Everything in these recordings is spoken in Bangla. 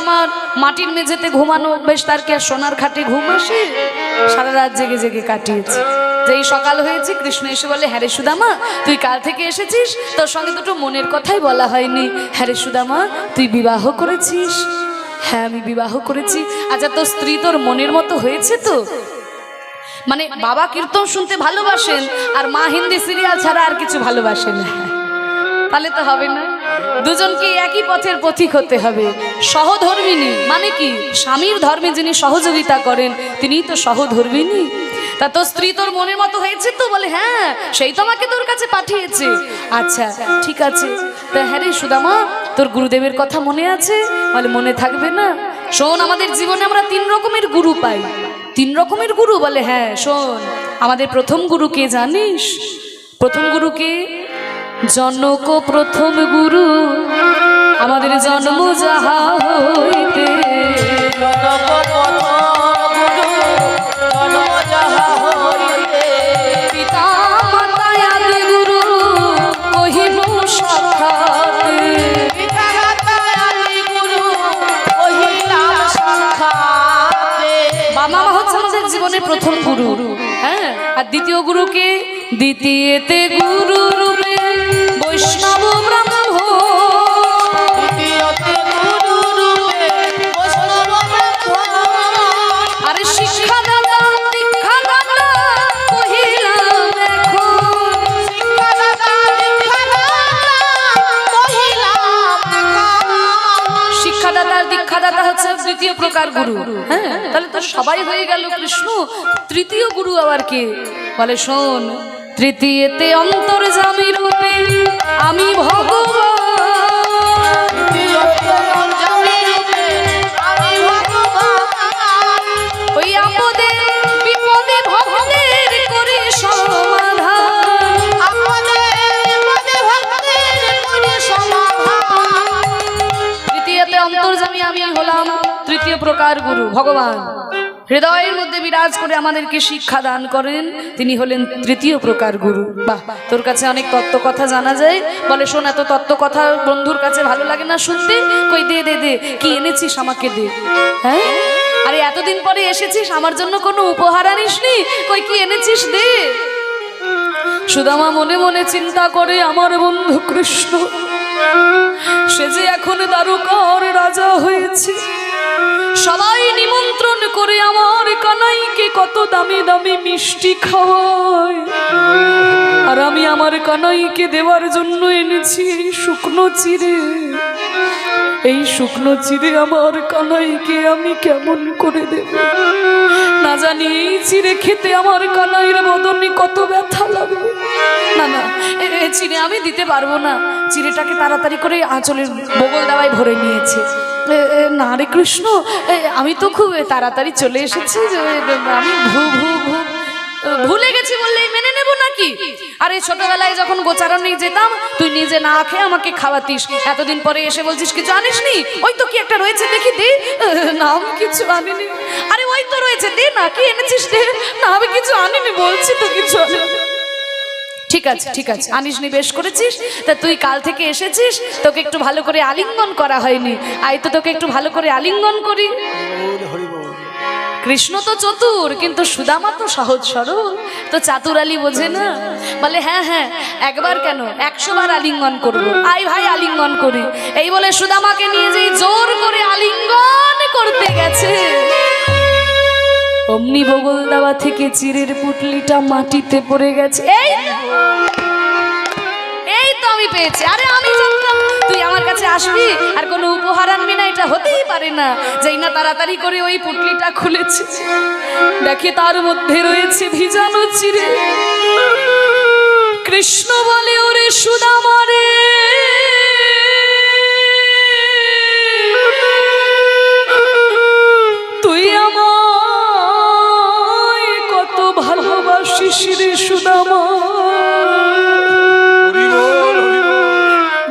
সুদামার মাটির মেঝেতে ঘুমানো বেশ তার কি আর সোনার খাটে ঘুম আসে? সারা রাত জেগে জেগে কাটিয়েছে। যেই সকাল হয়েছে, কৃষ্ণ এসে বলে হ্যারে সুদামা, তুই কাল থেকে এসেছিস? তোর সঙ্গে দুটো মনের কথাই বলা হয়নি। হ্যারে সুদামা, তুই বিবাহ করেছিস? হ্যাঁ আমি বিবাহ করেছি। আচ্ছা তোর স্ত্রী তোর মনের মতো হয়েছে তো? মানে বাবা কীর্তন শুনতে ভালোবাসেন, আর মা হিন্দি সিরিয়াল ছাড়া আর কিছু ভালোবাসেন তাহলে তো হবে না। দুজনকে একই পথের পথিক হতে হবে? সহধর্মিনী মানে কি? স্বামীর ধর্মে যিনি সহযোগিতা করেন, তিনিই তো সহধর্মিনী। তা তোর স্ত্রী তোর মনের মতো হয়েছে তো? বলে হ্যাঁ সেই তো আমাকে তোর কাছে পাঠিয়েছে। আচ্ছা ঠিক আছে। তা হ্যাঁ রে সুদামা, তোর গুরুদেবের কথা মনে আছে? বলে, মনে থাকবে না। শোন, আমাদের জীবনে আমরা তিন রকমের গুরু পাই। তিন রকমের গুরু? বলে হ্যাঁ শোন, আমাদের প্রথম গুরু কে জানিস? প্রথম গুরু কে? জনক প্রথম গুরু আমাদের জন্ম যাহা হইতে। পিতা মাতা আদি গুরু কহিব বাবা মা হচ্ছে আমাদের জীবনের প্রথম গুরু হ্যাঁ? আর দ্বিতীয় গুরুকে দ্বিতীয়তে গুরু। তাহলে সবাই হয়ে গেল কৃষ্ণ, তৃতীয় গুরু আবার কে? বলে, শোন, তৃতীয়তে অন্তর্জামী রূপে আমি ভগবান। তৃতীয়তে আমি তৃতীয় প্রকার গুরু, ভগবান। হৃদয়ের মধ্যে বিরাজ করে আমাদেরকে শিক্ষা দান করেন। তিনি হলেন তৃতীয় প্রকার গুরু। বাহ, তোর কাছে অনেক তত্ত্ব কথা জানা যায়। বলে, শোন, এত তত্ত্ব কথা বন্ধুর কাছে ভালো লাগে না শুনতে? কই, দে দে দে, কি এনেছিস আমাকে দে। হ্যাঁ? আরে, এতদিন পরে এসেছিস, আমার জন্য কোনো উপহার আনিসনি? কই, কি এনেছিস দে। সুদামা মনে মনে চিন্তা করে, আমার বন্ধু কৃষ্ণ, সে যে এখন দ্বারকার রাজা হয়েছে। সবাই নিমন্ত্রণ করে আমার কানাইকে কত দামি দামি মিষ্টি খাওয়ায়। আর আমি আমার কানাইকে দেওয়ার জন্য এনেছি এই শুকনো চিড়ে। এই শুকনো চিড়ে আমার কানাইকে আমি কেমন করে দেব? না জানি এই চিড়ে খেতে আমার কানাইয়ের বদনে কত ব্যথা লাগবে না না এ- চিড়ে আমি দিতে পারব না। চিড়েটাকে তাড়াতাড়ি করে আঁচলের বগল দাওয়ায় ভরে নিয়েছে। না রে কৃষ্ণ আমি তো খুব তাড়াতাড়ি চলে এসেছি আমি ভু ভু ভু ভুলে গেছি বললেই মেনে নেব নাকি? আরে ছোটবেলায় যখন গোচারণে যেতাম, তুই নিজে না খেয়ে আমাকে খাওয়াতিস। এতদিন পরে এসে বলছিস, কিছু আনিসনি? ওই তো কি একটা রয়েছে দেখি দে। নাম কিছু আনিনি। আরে ওই তো রয়েছে দে, না কি এনেছিস দে? না আমি কিছু আনিনি, বলছি তো কিছু আনিনি। ঠিক আছে ঠিক আছে আনিসনি বেশ করেছিস? তা তুই কাল থেকে এসেছিস, তোকে একটু ভালো করে আলিঙ্গন করা হয়নি। আই তো তোকে একটু ভালো করে আলিঙ্গন করি। কৃষ্ণ তো চতুর, কিন্তু সুদামা তো সহজ সরল। তো চাতুর আলী বোঝে না। বলে হ্যাঁ হ্যাঁ একবার কেন? একশো বার আলিঙ্গন করব। আই ভাই, আলিঙ্গন করি। এই বলে সুদামাকে নিয়ে যেই জোর করে আলিঙ্গন করতে গেছে। অমনি বগল দাওয়া থেকে চিরের পুটলিটা মাটিতে পড়ে গেছে। এই! এই তো আমি পেয়েছি। আরে আমি জানতাম, তুই আমার কাছে আসবি? আর কোনো উপহার আনবি না, এটা হতেই পারে না। যেই না তাড়াতাড়ি করে ওই পুটলিটা খুলেছে। দেখে তার মধ্যে রয়েছে ভিজানো চিরে কৃষ্ণ বলে, ওরে সুদামারে তুই সুদাম।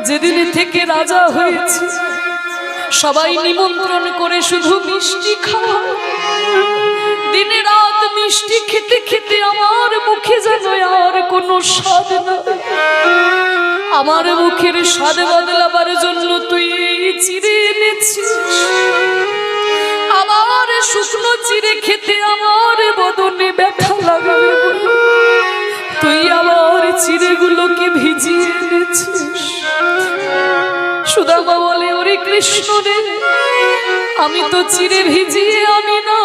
যেদিন থেকে রাজা হয়েছে, সবাই নিমন্ত্রণ করে শুধু মিষ্টি খাওয়া দিনে রাত মিষ্টি খেতে খেতে আমার মুখে যেন আর কোনো স্বাদ না আমার মুখের স্বাদ বদলাবার জন্য তুই চিরে এনেছিস। আমার শুকনো চিরে খেতে আমার বদ চিড়েগুলোকে ভিজিয়ে এনেছিস। সুদামা বলে, ওরে কৃষ্ণ রে, আমি তো চিরে ভিজিয়ে আমি না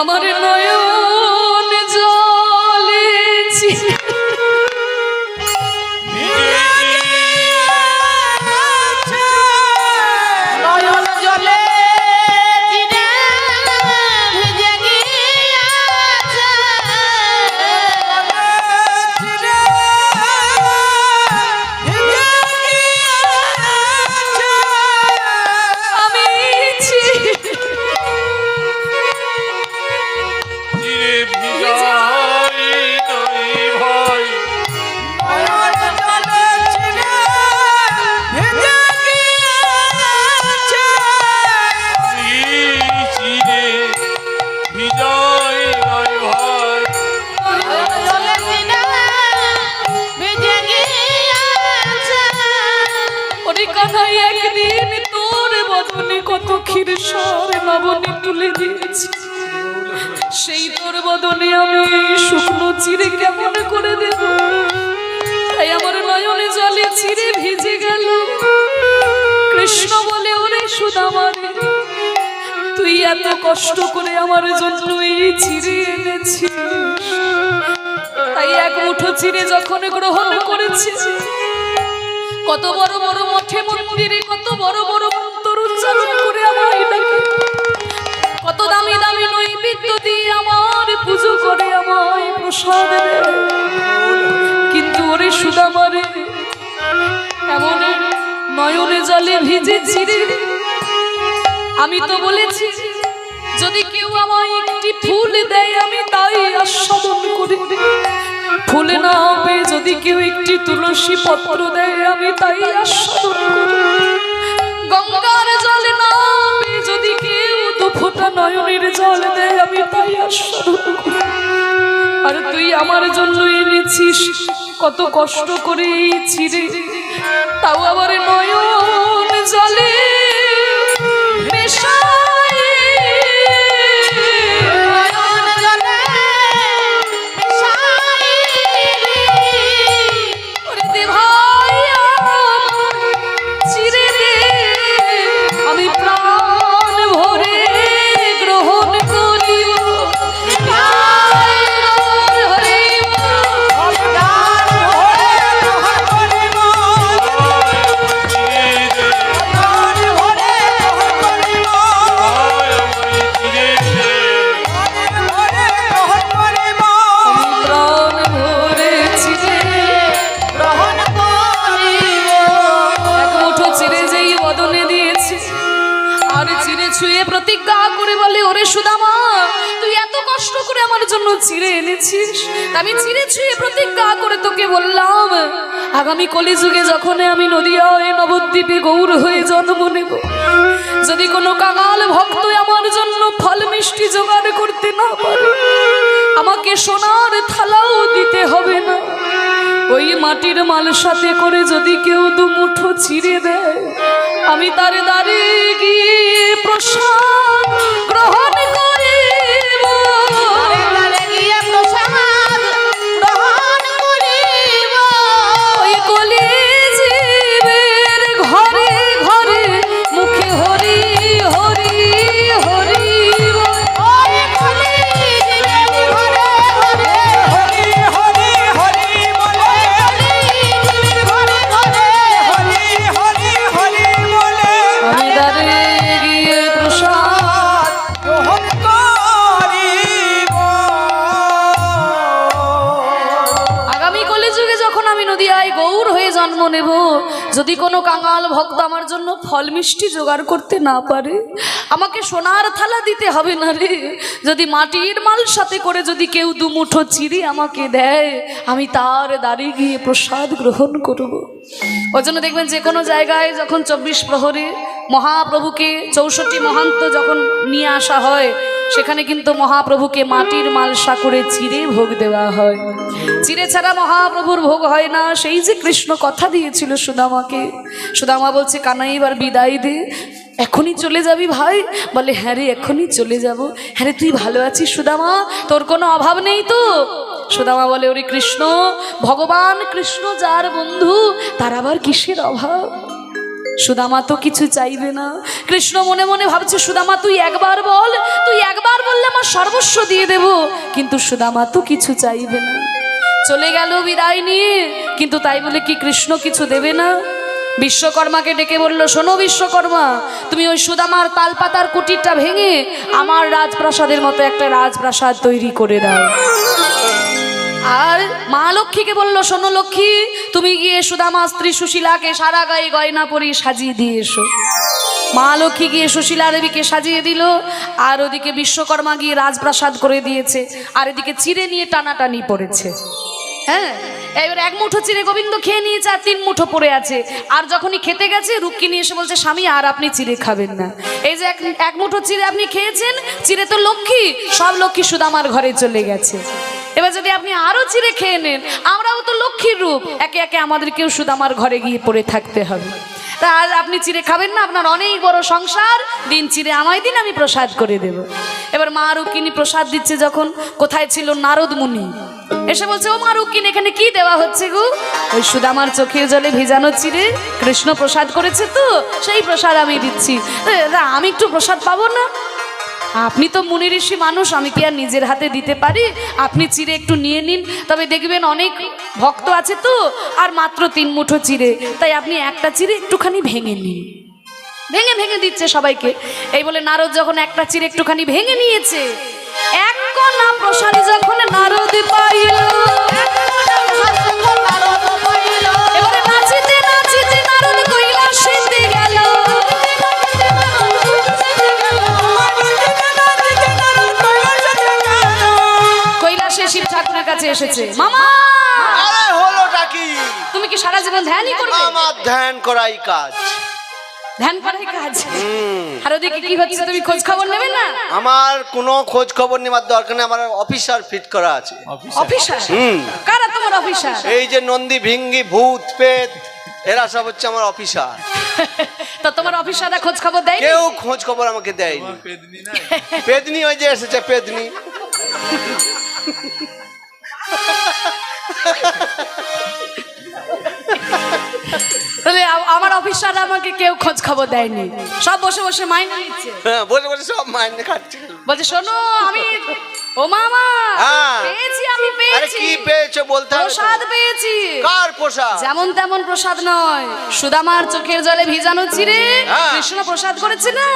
আমার নয়ন ক্ষীর সর নবনে তুলে দিয়েছি। সেই তোর বদনে আমি শুকনো চিড়ে কেমন করে দেব? তাই আমার নয়নে জলে চিড়ে ভিজে গেল। কৃষ্ণ বলে, ওরে সুদামারে, তুই এত কষ্ট করে আমার জন্য এই চিড়ে এনেছিস। তাই এক মুঠো চিড়ে যখন গ্রহণ করেছিস, কত বড় বড় মঠে মন্দিরে কত বড় বড় মন্ত্র উচ্চারণ কত দামি দামি দিয়ে আমার পুজো করে আমায় প্রসাদ কিন্তু ওরে সুদামারে, এমন নয়নে জলে ভিজে ছিঁড়ে। আমি তো বলেছি, যদি কেউ আমায় একটি ফুল দেয়, আমি তাই আস্বাদন করি। ফুল না হবে যদি কেউ একটি তুলসী পত্র দেয়, আমি তাই আস্বাদন করি। ফোঁটা নয়নের জল দেয়, আমি তাই আর তুই আমার জন্য এনেছিস, কত কষ্ট করে ছিড়ে তাও আবার নয়ন জলে মেশাই চিড়ে এনেছিস? আমি চিড়ে ছুঁয়ে প্রতিজ্ঞা করে তোকে বললাম, আগামী কলিযুগে যখন আমি নদিয়ায় নবদ্বীপে গৌর হয়ে জন্ম নেব, যদি কোনো কাঙাল ভক্ত আমার জন্য ফল মিষ্টি জোগাড় করতে না পারে, আমাকে সোনার থালাও দিতে হবে না। ওই মাটির মাল সাথে করে যদি কেউ দু মুঠো ছিঁড়ে দেয়, আমি তার দ্বারে গিয়ে প্রসাদ গ্রহণ করিব যদি কোনো কাঙাল ভক্ত আমার জন্য ফল মিষ্টি জোগাড় করতে না পারে, আমাকে সোনার থালা দিতে হবে না রে। যদি মাটির মাল সাথে করে যদি কেউ দু মুঠো চিড়ি আমাকে দেয়, আমি তার দাঁড়ে গিয়ে প্রসাদ গ্রহণ করব। ওই জন্য দেখবেন যে কোনো জায়গায় যখন চব্বিশ প্রহরে মহাপ্রভুকে চৌষট্টি মহান্ত যখন নিয়ে আসা হয়, সেখানে কিন্তু মহাপ্রভুকে মাটির মালসা করে চিড়ে ভোগ দেওয়া হয়। চিড়ে ছাড়া মহাপ্রভুর ভোগ হয় না, সেই যে কৃষ্ণ কথা দিয়েছিল সুদামাকে। সুদামা বলছে, কানাই, এবার বিদায় দে। এখনই চলে যাবি ভাই? বলে হ্যাঁ রে, এখনই চলে যাব। হ্যাঁ রে, তুই ভালো আছিস সুদামা? তোর কোনো অভাব নেই তো? সুদামা বলে, ওরে কৃষ্ণ, ভগবান কৃষ্ণ যার বন্ধু, তার আবার কিসের অভাব? সুদামা তো কিছু চাইবে না। কৃষ্ণ মনে মনে ভাবছে, সুদামা, তুই একবার বল, তুই একবার বললে আমার সর্বস্ব দিয়ে দেব। কিন্তু সুদামা তো কিছু চাইবে না। চলে গেল বিদায় নিয়ে, কিন্তু তাই বলে কি কৃষ্ণ কিছু দেবে না? বিশ্বকর্মাকে ডেকে বলল, শোনো বিশ্বকর্মা, তুমি ওই সুদামার তালপাতার কুটিরটা ভেঙে আমার রাজপ্রাসাদের মতো একটা রাজপ্রাসাদ তৈরি করে দাও। আর মা লক্ষ্মীকে বলল, শোনো লক্ষ্মী, তুমি গিয়ে সুদামা, স্ত্রী সুশীলাকে সারা গায়ে গয়না পরি সাজিয়ে দিয়ে এসো। মা লক্ষ্মী গিয়ে সুশীলা দেবীকে সাজিয়ে দিল, আর ওদিকে বিশ্বকর্মা গিয়ে রাজপ্রাসাদ করে দিয়েছে, আর এদিকে চিড়ে নিয়ে টানাটানি পড়েছে। হ্যাঁ এবার এক মুঠো চিড়ে গোবিন্দ খেয়ে নিয়েছে, আর তিন মুঠো পড়ে আছে। আর যখনই খেতে গেছে, রুক্মিণী এসে বলছে, স্বামী, আর আপনি চিড়ে খাবেন না। এই যে এক মুঠো চিড়ে আপনি খেয়েছেন, চিড়ে তো লক্ষ্মী, সব লক্ষ্মী সুদামার ঘরে চলে গেছে। এবার যদি আপনি আরও চিড়ে খেয়ে নেন, আমরাও তো লক্ষ্মীর রূপ। একে একে আমাদেরকেও সুদামার ঘরে গিয়ে পড়ে থাকতে হবে। তা আর আপনি চিড়ে খাবেন না, আপনার অনেক বড় সংসার। দিন চিড়ে আমায় দিন, আমি প্রসাদ করে দেব। এবার মা রুক্মিণী প্রসাদ দিচ্ছে যখন, কোথায় ছিল নারদ মুনি এসে বলছে, ও মা রুক্মিণী, এখানে কি দেওয়া হচ্ছে গো? ওই সুদামার চোখের জলে ভেজানো চিড়ে কৃষ্ণ প্রসাদ করেছে তো, সেই প্রসাদ আমি দিচ্ছি। আমি একটু প্রসাদ পাবো না? আপনি তো মুনি ঋষি মানুষ, আমি কি আর নিজের হাতে দিতে পারি? আপনি চিড়ে একটু নিয়ে নিন। তবে দেখবেন অনেক ভক্ত আছে তো, আর মাত্র তিন মুঠো চিড়ে তাই আপনি একটা চিড়ে একটুখানি ভেঙে নিন। ভেঙে ভেঙে দিচ্ছে সবাইকে। এই বলে নারদ যখন একটা চিড়ে একটুখানি ভেঙে নিয়েছে, এক কণা প্রসাদ যখন নারদ পাইল এবারে ঠাকুরের কাছে এসেছে। মামা! আরে হলোটা কি? তুমি কি সারা জীবন ধ্যানই করবে? আমার ধ্যান করাই কাজ। ধ্যান করাই কাজ? আর ওদিকে কি হচ্ছে? তুমি খোঁজ খবর নেবে না? আমার কোনো খোঁজ খবর নেওয়ার দরকার নেই আমার অফিসার ফিট করা আছে। অফিসার? হুম। কারা তোমার অফিসার? এই যে নন্দী ভিঙ্গি ভূত পেত এরা সব হচ্ছে আমার অফিসার। তো তোমার অফিসাররা খোঁজ খবর দেয় কেউ খোঁজ খবর আমাকে দেয়নি। পেদনি ওই যে এসেছে পেদনি। তাহলে আমার অফিসাররা আমাকে কেউ খোঁজ খবর দেয়নি। সব বসে বসে মাইনে নিচ্ছে। হ্যাঁ বসে বসে সব মাইনে খাচ্ছে। বলছে শোনো আমি ও মামা। পেয়েছি আমি আরে পেয়েছি। কি পেয়েছ বলতে হবে প্রসাদ পেয়েছি। কার প্রসাদ? যেমন তেমন প্রসাদ নয়। সুদামার চোখের জলে ভিজানো চিরে হ্যাঁ। কৃষ্ণ প্রসাদ করেছে না?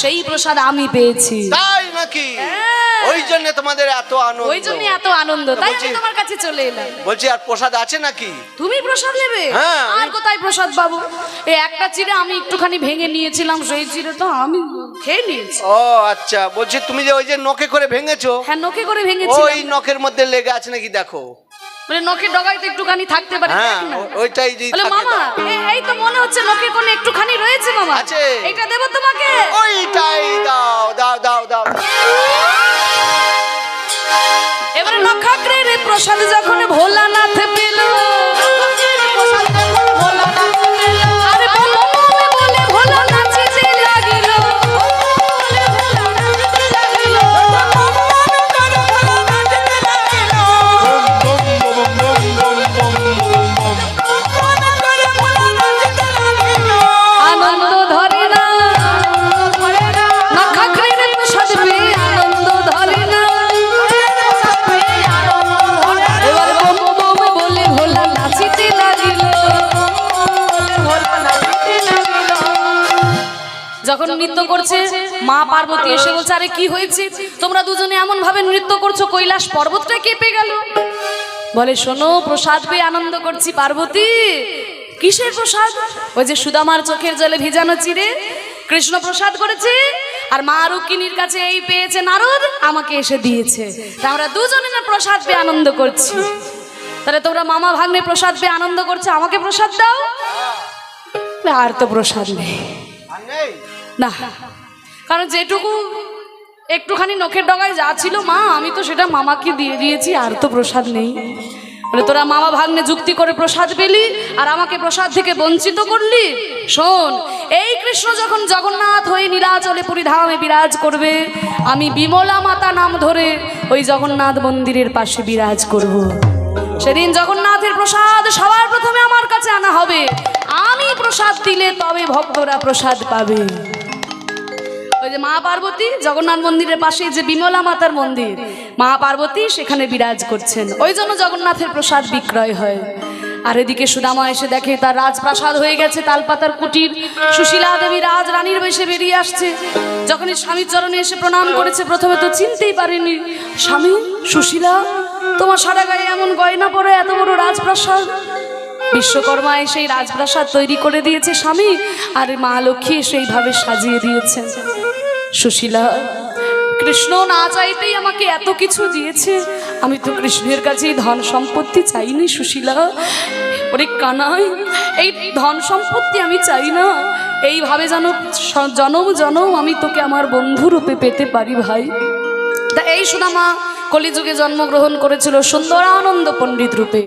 সেই প্রসাদ আমি পেয়েছি। তাই নাকি? হ্যাঁ। ওই জন্য তোমাদের এত আনন্দ। ওই জন্য এত আনন্দ। তাই আমি তোমার কাছে চলে এলাম। বলছি আর প্রসাদ আছে নাকি? তুমি প্রসাদ নেবে? হ্যাঁ, আর কোথায় প্রসাদ পাবো? এই একটা চিড়ে আমি একটুখানি ভেঙে নিয়েছিলাম সেই চিড়ে তো আমি খেয়ে নিয়েছি। ও আচ্ছা বলছি তুমি যে ওই যে নখে করে ভেঙেছো হ্যাঁ নখে করে ভেঙেছি ওই নখের মধ্যে লেগে আছে নাকি দেখো। মানে নখের ডগায় তো একটুখানি থাকতে পারে হ্যাঁ। ওইটাই থাকে মামা এই তো মনে হচ্ছে নখে কোনে একটুখানি রয়েছে মামা। আছে। এটা দেবো তোমাকে। ওইটাই দাও দাও দাও দাও। এবারে নক্ষত্রের প্রসাদ যখন ভোলানাথ যখন নৃত্য করছে মা পার্বতী এসে বলছে আরে কি হয়েছে? তোমরা দুজনে এমন ভাবে নৃত্য করছ কৈলাস পর্বতটা কেঁপে গেল। বলে শোনো প্রসাদ পেয়ে আনন্দ করছি পার্বতী। কিসের প্রসাদ? ওই যে সুদামার চোখের জলে ভিজানো চিরে কৃষ্ণ প্রসাদ করেছে আর মা রুক্মিণীর কাছে এই পেয়েছে নারদ আমাকে এসে দিয়েছে। তা আমরা দুজনে না প্রসাদ পেয়ে আনন্দ করছি। তাহলে তোমরা মামা ভাগ্নে প্রসাদ পেয়ে আনন্দ করছে আমাকে প্রসাদ দাও। আর তো প্রসাদ নেই? না। কারণ যেটুকু একটুখানি নখের ডগায় যা ছিল, মা, আমি তো সেটা মামাকে দিয়ে দিয়েছি, আর তো প্রসাদ নেই। বলে, তোরা মামা ভাগ্নে যুক্তি করে প্রসাদ পেলি, আর আমাকে প্রসাদ থেকে বঞ্চিত করলি? শোন, এই কৃষ্ণ যখন জগন্নাথ হয়ে নীলাচলে পরিধামে বিরাজ করবে, আমি বিমলা মাতা নাম ধরে ওই জগন্নাথ মন্দিরের পাশে বিরাজ করব। সেদিন জগন্নাথের প্রসাদ সবার প্রথমে আমার কাছে আনা হবে। আমি প্রসাদ দিলে তবে ভক্তরা প্রসাদ পাবে। ওই যে মা পার্বতী জগন্নাথ মন্দিরের পাশে যে বিমলা মাতার মন্দির, মা পার্বতী সেখানে বিরাজ করছেন। ওই জন্য জগন্নাথের প্রসাদ বিক্রয় হয়। আর এদিকে সুদামা এসে দেখে তার রাজপ্রাসাদ হয়ে গেছে, তালপাতার কুটির। সুশীলা দেবী রাজ রানীর বেশে বেরিয়ে আসছে। যখনই স্বামীর চরণে এসে প্রণাম করেছে, প্রথমে তো চিনতেই পারেনি স্বামী, সুশীলা, তোমার সারা গায়ে এমন গয়না পরে এত বড় রাজপ্রাসাদ? বিশ্বকর্মা এসে রাজপ্রাসাদ তৈরি করে দিয়েছে স্বামী, আর মা লক্ষ্মী সেইভাবে সাজিয়ে দিয়েছেন। সুশীলা, কৃষ্ণ না চাইতেই আমাকে এত কিছু দিয়েছে। আমি তো কৃষ্ণের কাছে ধন সম্পত্তি চাইনি সুশীলা। ওরে কানাই, এই ধন সম্পত্তি আমি চাই না। এইভাবে যেন জনম জনম আমি তোকে আমার বন্ধু রূপে পেতে পারি ভাই। তা এই সুদামা কলিযুগে জন্মগ্রহণ করেছিল সুন্দর আনন্দ পণ্ডিত রূপে।